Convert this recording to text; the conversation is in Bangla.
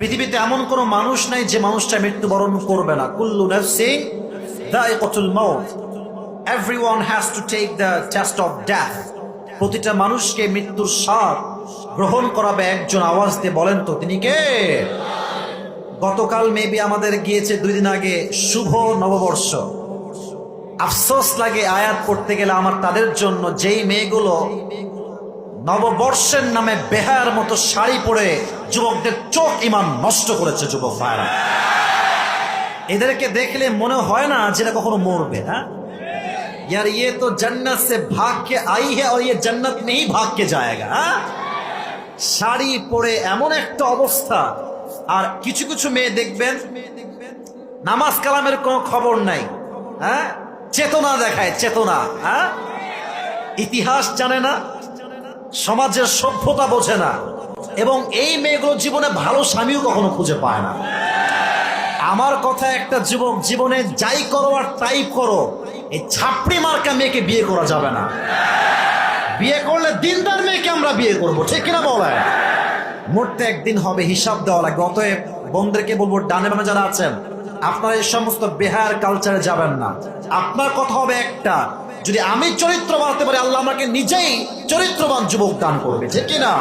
পৃথিবীতে এমন কোনো মানুষ নাই যে মানুষটা মৃত্যুবরণ করবে না। কুল্লু নাফসিং দায়িকাতুল মাউত। Everyone has to take the test of death প্রতিটা মানুষকে মৃত্যুর স্বাদ গ্রহণ করাবে একজন আওয়াজ দিয়ে বলেন তো, তিনি কে? গতকাল মেবি আমাদের গিয়েছে দুই দিন আগে শুভ নববর্ষ। আফসোস লাগে আয়াত পড়তে গেলে আমার তাদের জন্য। যেই মেয়েগুলো নববর্ষের নামে বেহার মতো শাড়ি পরে যুবকদের চোখ ইমান নষ্ট করেছে যুবক ভাইরা এদেরকে দেখলে মনে হয় না যেটা কখনো মরবে হ্যাঁ यार ये तो जन्नत से भाग के आई है और ये जन्नत में ही भाग के जाएगा হ্যাঁ? শাড়ি পরে এমন একটা অবস্থা আর কিছু কিছু মেয়ে দেখবেন নামাজ কালামের কোনো খবর নাই হ্যাঁ চেতনা দেখায় চেতনা হ্যাঁ ইতিহাস জানে না সমাজের সভ্যতা বোঝে না এবং এই মেয়েগুলো জীবনে ভালো স্বামীও কখনো খুঁজে পায় না। আমার কথা একটা যুবক জীবনে যাই করো আর তাই করো, এই ছাপড়ি মার্কা মেয়েকে বিয়ে করা যাবে না। বিয়ে করলে দিনদার মেয়েকে আমরা বিয়ে করব, ঠিক কিনা বলে মরতে একদিন হবে, হিসাব দেওয়া লাগবে, অতএব বোনদেরকে বলব, ডানে বামে যারা আছেন, আপনারা এই সমস্ত বেহার কালচারে যাবেন না। আপনার কথা হবে একটা, যদি আমি চরিত্র বানাতে পারি, আল্লাহ আমাকে নিজেই চরিত্রবান যুবক দান করবে, ঠিক কিনা?